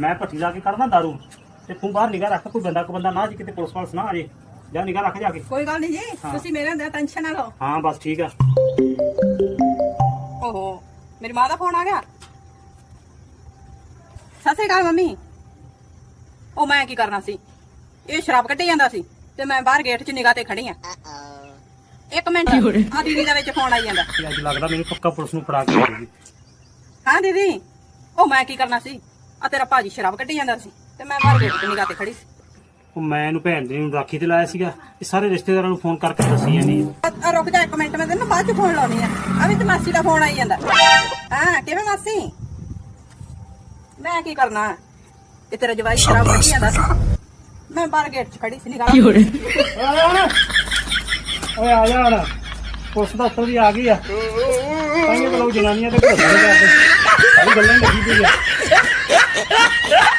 ਮੈਂ ਭੱਠੀ ਲਾ ਕੇ ਕੱਢਦਾ ਦਾਰੂ ਤੇ ਤੂੰ ਬਾਹਰ ਨਿਗਾਹ ਰੱਖ ਕੋਈ ਬੰਦਾ ਕੋ ਬੰਦਾ ਨਾ ਜੀ ਕਿਤੇ ਪੁਲਿਸ ਵਾਲਸ ਨਾ ਆ ਜੇ। ਜਾ ਨਿਗਾਹ ਰੱਖ ਜਾ ਕੇ। ਕੋਈ ਗੱਲ ਨਹੀਂ ਜੀ ਹਾਂ। ਤੁਸੀਂ ਮੇਰੇ ਅੰਦਰ ਟੈਨਸ਼ਨ ਨਾ ਲਓ। ਹਾਂ ਬਸ ਠੀਕ ਆ। ਓਹੋ ਮੇਰੀ ਮਾਂ ਦਾ ਫੋਨ ਆ ਗਿਆ। ਸਤਿ ਸ਼੍ਰੀ ਅਕਾਲ ਮੰਮੀ। ਉਹ ਮੈਂ ਕੀ ਕਰਨਾ ਸੀ? ਇਹ ਸ਼ਰਾਬ ਕੱਢੀ ਜਾਂਦਾ ਸੀ ਤੇ ਮੈਂ ਬਾਹਰ ਗੇਟ 'ਚ ਨਿਗਾਹ ਤੇ ਖੜੀ ਆ। ਇੱਕ ਮਿੰਟ ਆ ਦੀਦੀ ਦਾ ਵਿੱਚ ਫੋਨ ਆਈ ਜਾਂਦਾ। ਤੇ ਅੱਜ ਲੱਗਦਾ ਮੈਨੂੰ ਪੱਕਾ ਪੁਲਿਸ ਨੂੰ ਫੜਾ ਕੇ ਹਾਂ ਦੀਦੀ ਉਹ ਮੈਂ ਕੀ ਕਰਨਾ ਸੀ? ਆ ਤੇਰਾ ਭਾਜੀ ਸ਼ਰਾਬ ਕੱਢੀ ਜਾਂਦਾ ਸੀ ਤੇ ਮੈਂ ਬਾਹਰ ਗੇਟ 'ਤੇ ਨਿਗਾਹ ਤੇ ਖੜੀ ਸੀ। ਉਹ ਮੈਂ ਇਹਨੂੰ ਭੈਣ ਦੀ ਨੂੰ ਰਾਖੀ ਤੇ ਲਾਇਆ ਸੀਗਾ। ਇਹ ਸਾਰੇ ਰਿਸ਼ਤੇਦਾਰਾਂ ਨੂੰ ਫੋਨ ਕਰਕੇ ਦੱਸੀ ਜਾਂਦੀ ਹੈ ਆ ਰੁਕ ਜਾ ਇੱਕ ਮਿੰਟ ਮੈਂ ਤੈਨੂੰ ਬਾਅਦ 'ਚ ਫੋਨ ਲਾਉਣੀ ਆ। ਆ ਵੀ ਤੇ ਮਾਸੀ ਦਾ ਫੋਨ ਆਈ ਜਾਂਦਾ। ਹਾਂ ਕਿਵੇਂ ਮਾਸੀ? ਮੈਂ ਕੀ ਕਰਨਾ? ਇਹ ਤੇਰਾ ਜਵਾਈ ਸ਼ਰਾਬ ਕੱਢੀ ਜਾਂਦਾ ਸੀ। ਮੈਂ ਬਾਹਰ ਗੇਟ 'ਚ ਖੜੀ ਸੀ ਨਿਗਾਹ ਓਏ ਆ ਜਾ ਹੁਣ। ਓਏ ਆ ਜਾ ਹੁਣ। ਪੁਲਿਸ ਦਾ ਉੱਤੋਂ ਦੀ ਆ ਗਈ ਆ। ਤਾਂ ਇਹ ਬਲੋ ਜਨਾਨੀਆਂ ਤੇ ਘਰ ਦੇ ਕਰਦੇ ਸਾਰੀ ਗੱਲਾਂ ਹੀ ਲੱਗੀ ਪਈ ਆ।